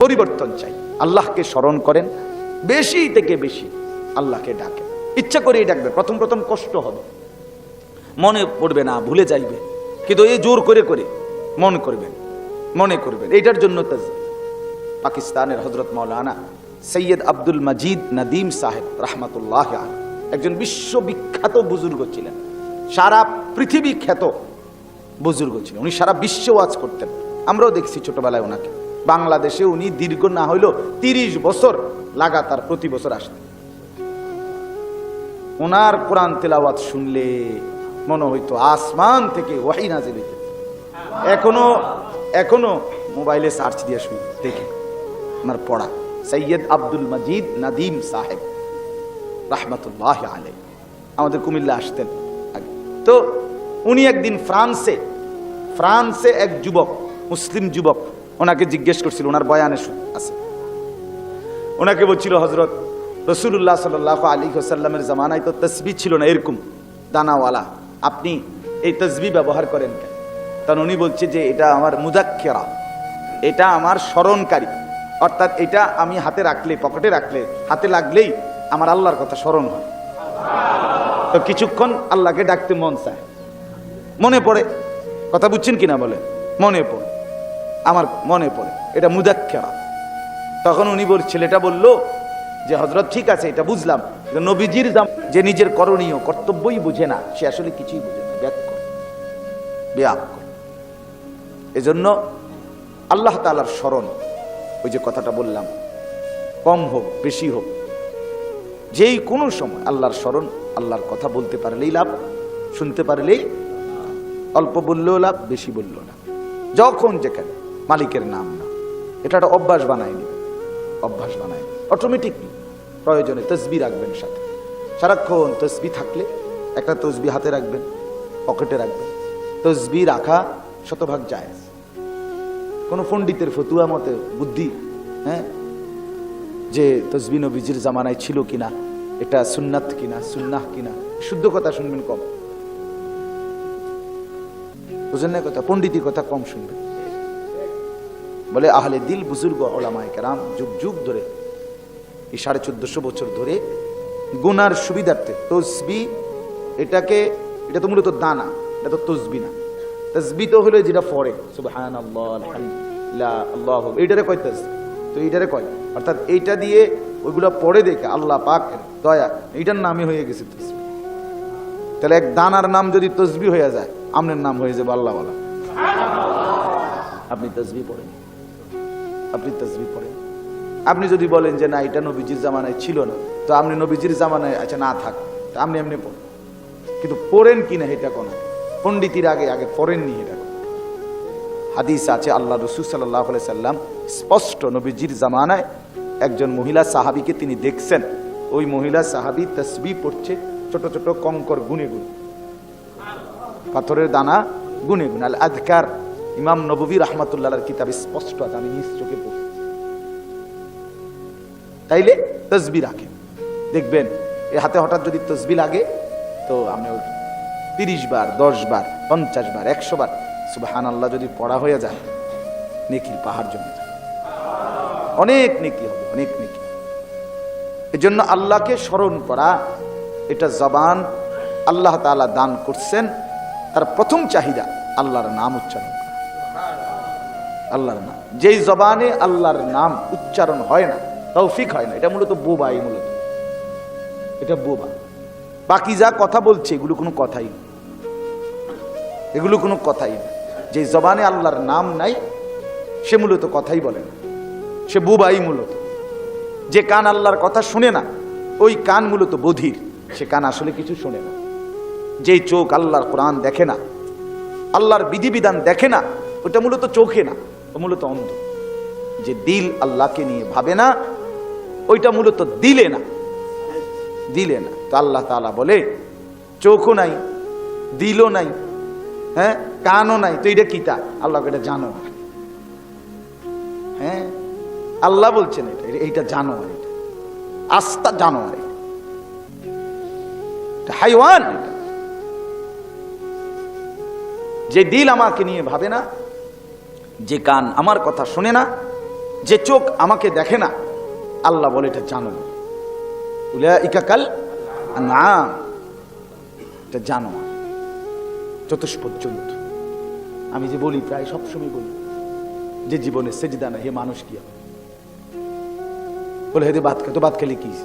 পরিবর্তন চাই। আল্লাহকে স্মরণ করেন, বেশি থেকে বেশি আল্লাহকে ডাকেন। ইচ্ছা করেই ডাকবে, প্রথম প্রথম কষ্ট হবে। মনে পড়বে না, ভুলে যাইবে। কিন্তু এই জোর করে করে মন করবেন, মনে করবেন। এইটার জন্য তাজ পাকিস্তানের হজরত মৌলানা সৈয়দ আব্দুল মজিদ নদীম সাহেব রহমতুল্লাহ একজন বিশ্ববিখ্যাত বুজুর্গ ছিলেন। সারা পৃথিবী খ্যাত বুজুর্গ ছিলেন। উনি সারা বিশ্ব ওয়াজ করতেন। আমরাও দেখছি ছোটবেলায় ওনাকে। বাংলাদেশে উনি দীর্ঘ না হইলেও তিরিশ বছর লাগাতার প্রতি বছর আসতেন। ওনার কোরআন তেলাওয়াত শুনলে মনে হইতো আসমান থেকে ওয়াহি নাজিল এখনও এখনও মোবাইলে সার্চ দিয়ে শুনি, দেখে। ওনার পড়া, সৈয়দ আব্দুল মজিদ নাদিম সাহেব, রাহমাতুল্লাহ আলাই আমাদের কুমিল্লা আসতেন তো উনি একদিন ফ্রান্সে ফ্রান্সে এক যুবক, মুসলিম যুবক ওনাকে জিজ্ঞেস করছিল, ওনার বয়ানে আছে। ওনাকে বলছিল হজরত রসুল্লাহ সাল আলী হোসাল্লামের জামানায় তো তসবি ছিল না, এরকম দানাওয়ালা। আপনি এই তসবি ব্যবহার করেন কেন? তখন উনি বলছে যে, এটা আমার মুদাক্ষেরা এটা আমার স্মরণকারী। অর্থাৎ এটা আমি হাতে রাখলে, পকেটে রাখলে, হাতে লাগলেই আমার আল্লাহর কথা স্মরণ হয়। তো কিছুক্ষণ আল্লাহকে ডাকতে মন চায়। মনে পড়ে। কথা বুঝছেন কিনা বলে মনে পড়ে। আমার মনে পড়ে। এটা মুদাক্ষেরা তখন উনি বল ছেলেটা বলল যে হজরত ঠিক আছে, এটা বুঝলাম। নবীজির জাম- যে নিজের করণীয়, কর্তব্যই বুঝে না। সে আসলে কিছুই বুঝে না। ব্যাক করে। ব্যাক করে। এজন্য আল্লাহ তালার স্মরণ, ওই যে কথাটা বললাম, কম হোক, বেশি হোক। যেই কোনো সময় আল্লাহর স্মরণ, আল্লাহর কথা বলতে পারলেই লাভ, শুনতে পারলেই অল্প বললেও লাভ, বেশি বললেও লাভ। যখন যেখানে। মালিকের নাম না। এটা একটা অভ্যাস বানায় নিবে। অভ্যাস বানায় অটোমেটিকলি প্রয়োজনে তসবি রাখবেন সাথে। সারাক্ষণ তসবি থাকলে একটা তসবি হাতে রাখবেন, পকেটে রাখবেন। তসবি রাখা শতভাগ জায়েজ। কোনো পণ্ডিতের ফতুয়া মতে বুদ্ধি হ্যাঁ? যে তসবি নবীজির জামানায় ছিল কিনা, এটা সুন্নাত কিনা, সুন্নাহ কিনা, শুদ্ধ কথা শুনবেন কম। বুঝেন না কথা? পণ্ডিতি কথা কম শুনবেন। বলে আহলে দিল বুজুর্গ ওলামায় কেরাম যুগ যুগ ধরে, এই সাড়ে চোদ্দশো বছর ধরে গুনার সুবিধার্থে তসবি এটাকে, এটা তো মূলত দানা, এটা তো তসবি না। তসবি তো হলো যেটা পড়ে সুবহান আল্লাহ এইটারে কয় তসবি? তো এইটারে কয়, অর্থাৎ এইটা দিয়ে ওইগুলো পড়ে দেখে আল্লাহ পাক দয়া, এইটার নামই হয়ে গেছে তসবি। তাহলে এক দানার নাম যদি তসবি হয়ে যায়, আমনের নাম হয়ে যাবে আল্লাহওয়ালা। আপনি তসবি পড়েন। আপনি তসবি পড়েন। আপনি যদি বলেন যে না, এটা নবীজির জামানায় ছিল না, তো আপনি নবীজির জামানায় আচ্ছা না থাক, তা আপনি এমনি পড়েন। কিন্তু পড়েন কি না এটা কোন? পণ্ডিতির আগে আগে পড়েননি এটা হাদিস আছে, আল্লাহ রসুল সাল্লাহ সাল্লাম স্পষ্ট নবীজির জামানায় একজন মহিলা সাহাবিকে তিনি দেখছেন। ওই মহিলা সাহাবি তসবি পড়ছে ছোট ছোট কঙ্কর গুনে গুনে। পাথরের দানা গুনে গুনে আল আদকার ইমাম নবী রহমাতুল্লাহর কিতাবে স্পষ্ট আছে, আমি নিজ চোখে পড়ি। তাইলে তসবি রাখেন। দেখবেন, এ হাতে হঠাৎ যদি তসবি লাগে, তো আপনি তিরিশ বার, দশ বার, পঞ্চাশ বার, একশো বার সুবাহান আল্লাহ যদি পড়া হয়ে যায় নেকির পাহাড় জমে যায় অনেক নেকি হবে, অনেক নেকি এজন্য আল্লাহকে স্মরণ করা, এটা জবান আল্লাহ তাআলা দান করছেন, তার প্রথম চাহিদা আল্লাহর নাম উচ্চারণ। আল্লাহর নাম। যেই জবানে আল্লাহর নাম উচ্চারণ হয় না, তৌফিক হয় না, এটা মূলত বোবাই মূলত। এটা বোবা। বাকি যা কথা বলছে, এগুলো কোনো কথাই না। এগুলো কোনো কথাই না। যে জবানে আল্লাহর নাম নাই, সে মূলত কথাই বলে না। সে বুবাই মূলত। যে কান আল্লাহর কথা শুনে না, ওই কান মূলত বধির। সে কান আসলে কিছু শোনে না। যেই চোখ আল্লাহর কোরআন দেখে না, আল্লাহর বিধিবিধান দেখে না, ওটা মূলত চোখে না। মূলত অন্ধ। যে দিল আল্লাহকে নিয়ে ভাবে না, ওইটা মূলত দিলে না। দিলে না। তো আল্লাহ তাআলা বলে, চোখও নাই, দিলও নাই হ্যাঁ কানও নাই। তো এটা কিতা আল্লাহকে এটা জানো হ্যাঁ আল্লাহ বলছেন এটা। এইটা জানো এটা। আস্থা জানো এটা। হাইওয়ান যে দিল আমাকে নিয়ে ভাবে না যে কান আমার কথা শুনে না, যে চোখ আমাকে দেখে না, আল্লাহ বলে এটা জানো। ইকাকাল না এটা জানো চতুষ্পদ জন্তু আমি যে বলি, প্রায় সবসময় বলি, যে জীবনে সেজদা না হে মানুষ কি হবে? বলে, হে ভাত তো ভাত খেলি কিস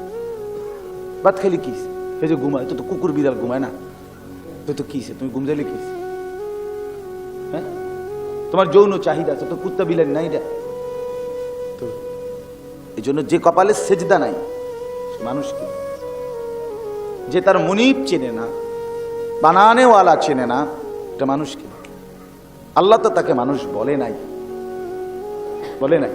ভাত খেলি কিস হে যে ঘুমায়, তো তো কুকুর বিড়াল ঘুমায় না। তো তো কিসে তুমি ঘুম যাইলে কিস তোমার যৌন চাহিদা আছে তো কুত্তা বিলেন নাই রে। তো এই জন্য যে কপালে সেজদা নাই মানুষ কি যে তার মনিব চেনে না, বানানেওয়ালা চেনে না, এটা মানুষ কি আল্লাহ তো তাকে মানুষ বলে নাই। বলে নাই।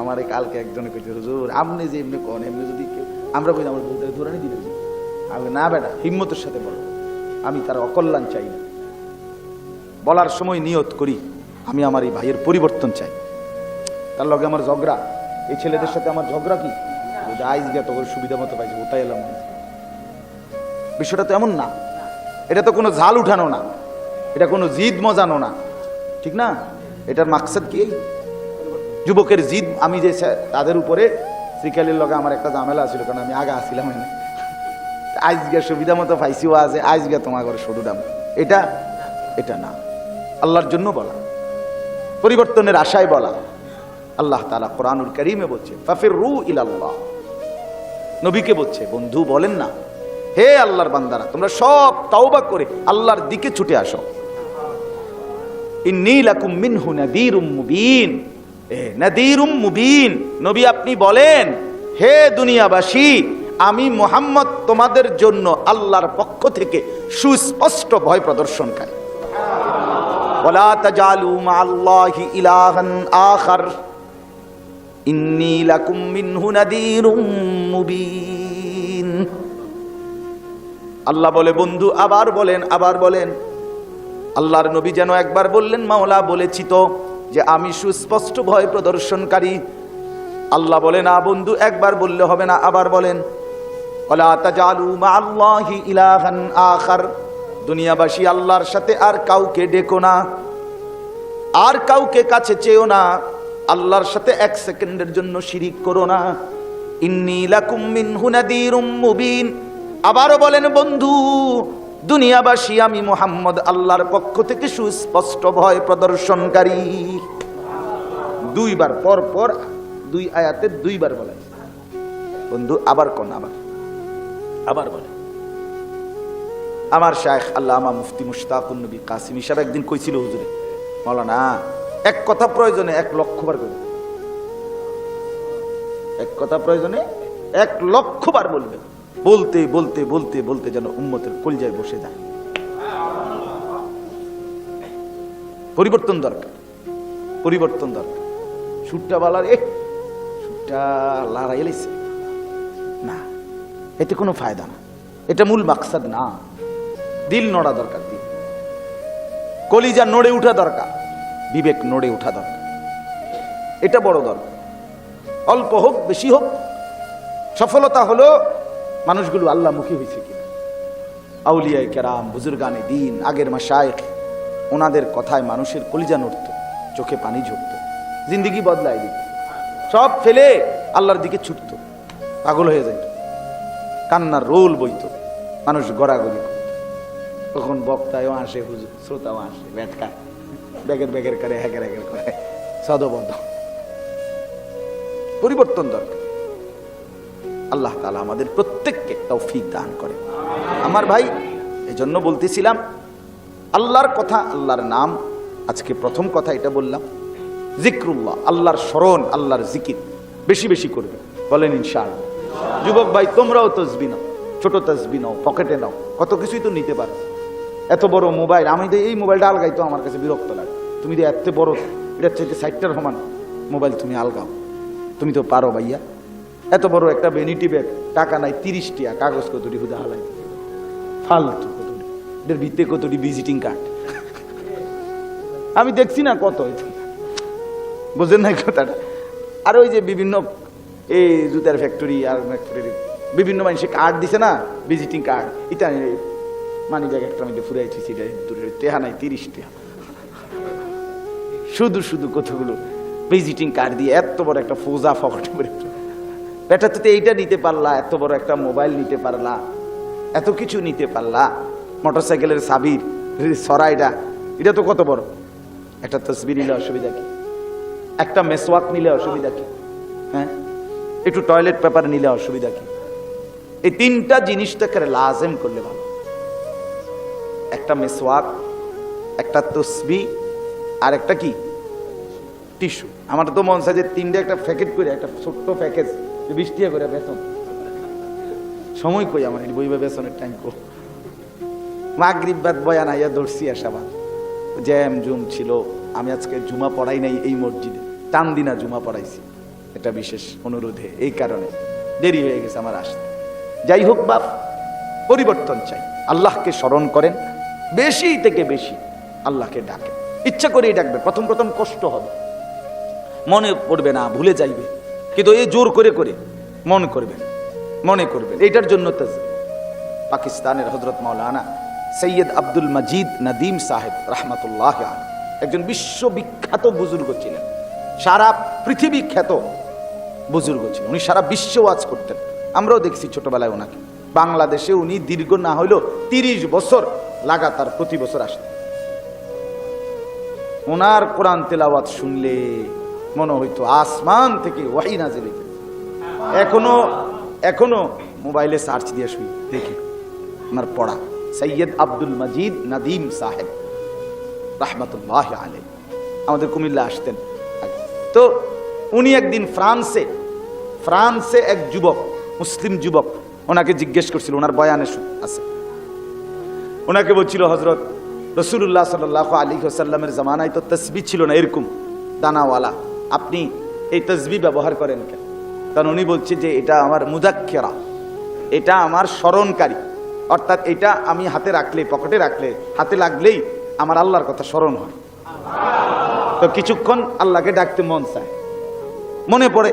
আমার এই কালকে একজনে কইছে, হুজুর আপনি যে এমনি কোন, এমনি যদি আমরা কই আমার বলতে ধরে দিলে আমি না বেটা, হিম্মতের সাথে বলো। আমি তার অকল্যাণ চাই না। বলার সময় নিয়ত করি, আমি আমার এই ভাইয়ের পরিবর্তন চাই। তার লগে আমার ঝগড়া। এই ছেলেদের সাথে আমার ঝগড়া কি? আইজ গিয়া তোর সুবিধা মতো পাইছে ওটাই এলাম। আইজ। বিষয়টা তো এমন না। এটা তো কোনো ঝাল উঠানো না। এটা কোনো জিদ মজানো না। ঠিক না? এটার মাকসাদ কি? যুবকের জিদ, আমি যে তাদের উপরে শ্রীকালের লগে আমার একটা ঝামেলা ছিল কারণ আমি আগে আসছিলাম এনে। আজকে সুবিধা মতো পাইছিও আছে আজকে তোমার ঘরে সরু দাম। এটা এটা না। আল্লাহর জন্য বলা। পরিবর্তনের আশায় বলা। আল্লাহ তালা কোরআনুল করিমে বলছে ফাফির রু ইলাল্লাহ। নবীকে বলছে, বন্ধু, বলেন না। হে আল্লাহর বান্দারা, তোমরা সব তাওবা করে আল্লাহর দিকে ছুটে আসো। নবী আপনি বলেন, হে দুনিয়াবাসী, আমি মোহাম্মদ তোমাদের জন্য আল্লাহর পক্ষ থেকে সুস্পষ্ট ভয় প্রদর্শনকারী। আল্লাহ বলে, বন্ধু, আবার বলেন আবার বলেন। আল্লাহর নবী যেন একবার বললেন, মাওলা বলেছি তো, যে আমি সুস্পষ্ট ভয় প্রদর্শনকারী। আল্লাহ বলে, না বন্ধু, একবার বললে হবে না, আবার বলেন। ওলা তাজালু মা আল্লাহি ইলাহান আখার। দুনিয়াবাসী আল্লাহর সাথে আর কাউকে ডেকো না। আর কাউকে কাছে চেয়েও না। আল্লাহর সাথে এক সেকেন্ডের জন্য শিরিক করো না। আবারও বলেন, বন্ধু, দুনিয়াবাসী আমি মোহাম্মদ আল্লাহর পক্ষ থেকে সুস্পষ্ট ভয় প্রদর্শনকারী। দুইবার, পর পর, দুই আয়াতে দুইবার বলেন। বন্ধু, আবার কোন আবার? আবার বলে আমার শায়েখ আল্লামা মুফতি মুশতাকুন নবী কাসিম সাহেব একদিন কইছিল হুজুরে মৌলানা এক কথা প্রয়োজনে এক লক্ষবার করে এক কথা প্রয়োজনে এক লক্ষবার বলবে। বলতে বলতে বলতে বলতে যেন উম্মতের কলজায় বসে যায়। পরিবর্তন দরকার পরিবর্তন দরকার। সুরটা বালার এ, সুরটা লড়াই না, এতে কোনো ফায়দা না। এটা মূল মাকসাদ না। দিল নড়া দরকার, দিল। কলিজা নড়ে উঠা দরকার, বিবেক নড়ে উঠা দরকার। এটা বড় দরকার। অল্প হোক, বেশি হোক, সফলতা হলো মানুষগুলো আল্লাহমুখী হয়েছে কিনা। আউলিয়ায় কেরাম, বুজুর্গানে দিন, আগের মাসায়েক ওনাদের কথায় মানুষের কলিজা নড়ত, চোখে পানি ঝরত, জিন্দিগি বদলায় দিত। সব ফেলে আল্লাহর দিকে ছুটত, পাগল হয়ে যেত কান্নার রোল বইত, মানুষ গড়াগড়ি তখন বক্তায়ও আসে, হুজুর, শ্রোতাও আসে ব্যাটকায় ব্যাগের ব্যাগের করে, হ্যাগের হ্যাগের করে। সদবদ্ধ পরিবর্তন দরকার। আল্লাহ তালা আমাদের প্রত্যেককে তৌফিক দান করে আমার ভাই এই জন্য বলতেছিলাম, আল্লাহর কথা, আল্লাহর নাম, আজকে প্রথম কথা এটা বললাম, জিক্রুল্লাহ, আল্লাহর স্মরণ, আল্লাহর জিকির, বেশি বেশি করবে বলেন ইনশাআল্লাহ। যুবক ভাই, তোমরাও তসবি নাও, ছোট তসবি নাও, পকেটে নাও, কত কিছুই তো নিতে পারো। এত বড় মোবাইল, আমি তো এই মোবাইলটা আলগাই তো আমার কাছে বিরক্ত লাগে। তুমি তো এত বড়, এটা চাইতে সাইটটার সমান মোবাইল তুমি আলগাও। তুমি তো পারো ভাইয়া। এত বড় একটা ভ্যানিটি ব্যাগ টাকা নাই তিরিশ টিয়া কাগজ কতটি হুদা হালাই ফালতু কতটি? এটার ভিত্তে কতটি ভিজিটিং কার্ড আমি দেখছি না কত। বুঝেন না কথাটা। আর ওই যে বিভিন্ন, এই জুতার ফ্যাক্টরি আর ফ্যাক্টরি বিভিন্ন মানুষে কার্ড দিছে না ভিজিটিং কার্ড এটা মানি ব্যাগ একটা আমি ফুরাইছি সেটা দূরে টেহা নাই, তিরিশ টেহা। শুধু শুধু কতগুলো ভিজিটিং কার্ড দিয়ে এত বড় একটা ফোজা ফকট করে। বেটা তো এইটা নিতে পারলা, এত বড় একটা মোবাইল নিতে পারলা, এত কিছু নিতে পারলা। মোটরসাইকেলের সাবির সরাইটা এটা তো কত বড়? একটা তসবি নিলে অসুবিধা কি? একটা মেসওয়াক নিলে অসুবিধা কি? হ্যাঁ? একটু টয়লেট পেপার নিলে অসুবিধা কি? এই তিনটা জিনিসটাকে লাজেম করলে ভালো। একটা মেসওয়াক, একটা তসবি, আর একটা কি? টিস্যু। আমার তো মন চায় যে তিনটে একটা প্যাকেট করে, একটা ছোট্ট প্যাকেজ বিশ টাকা করে বেতন। সময় কই আমার বইবা বেতনের টাইম কো? মাগরিব বয়ান আইয়া দর্শি আসাবাদ জ্যাম জুম ছিল, আমি আজকে জুমা পড়াই নাই এই মসজিদে। টান দিনা জুমা পড়াইছি। এটা বিশেষ অনুরোধে, এই কারণে। দেরি হয়ে গেছে আমার আসতে। যাই হোক বাপ, পরিবর্তন চাই। আল্লাহকে স্মরণ করেন বেশি থেকে বেশি আল্লাহকে ডাকে। ইচ্ছা করেই ডাকবে, প্রথম প্রথম কষ্ট হবে। মনে পড়বে না, ভুলে যাইবে। কিন্তু এই জোর করে করে মন করবেন মনে করবেন এইটার জন্য পাকিস্তানের হজরত মাওলানা সৈয়দ আব্দুল মজিদ নদীম সাহেব রহমতুল্লাহ একজন বিশ্ববিখ্যাত বুজুর্গ ছিলেন। সারা পৃথিবী খ্যাত বুজুর্গ ছিলেন। উনি সারা বিশ্ব ওয়াজ করতেন। আমরাও দেখছি ছোটবেলায় ওনাকে। বাংলাদেশে উনি দীর্ঘ না হইলেও তিরিশ বছর লাগাতার প্রতি বছর আসতেন ওনার কোরআন তেলাওয়াত শুনলে মনে হইতো আসমান থেকে ওয়াহি নাজিল হইতেছে। এখনও এখনও মোবাইলে সার্চ দিয়ে শুই দেখি। ওনার পড়া সৈয়দ আব্দুল মজিদ নদীম সাহেব, রহমতুল্লাহ আলে আমাদের কুমিল্লা আসতেন। তো উনি একদিন ফ্রান্সে ফ্রান্সে এক যুবক, মুসলিম যুবক, ওনাকে জিজ্ঞেস করছিল ওনার বয়ানে আছে। ওনাকে বলছিল হজরত রসুল্লাহ সাল আলী সাল্লামের জামানায় তো তসবি ছিল না, এরকম দানাওয়ালা। আপনি এই তসবি ব্যবহার করেন কেন? কারণ উনি বলছে যে এটা আমার মুদাক্ষেরা এটা আমার স্মরণকারী। অর্থাৎ এটা আমি হাতে রাখলে, পকেটে রাখলে, হাতে লাগলেই আমার আল্লাহর কথা স্মরণ হয়। তো কিছুক্ষণ আল্লাহকে ডাকতে মন চায়। মনে পড়ে।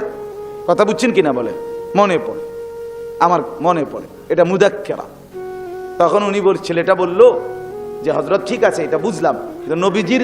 কথা বুঝছেন কিনা বলে মনে পড়ে। আমার মনে পড়ে। এটা মুদাক্ষেরা তখন উনি বল ছেলেটা বলল যে হজরত ঠিক আছে এটা বুঝলাম। কিন্তু নবীজির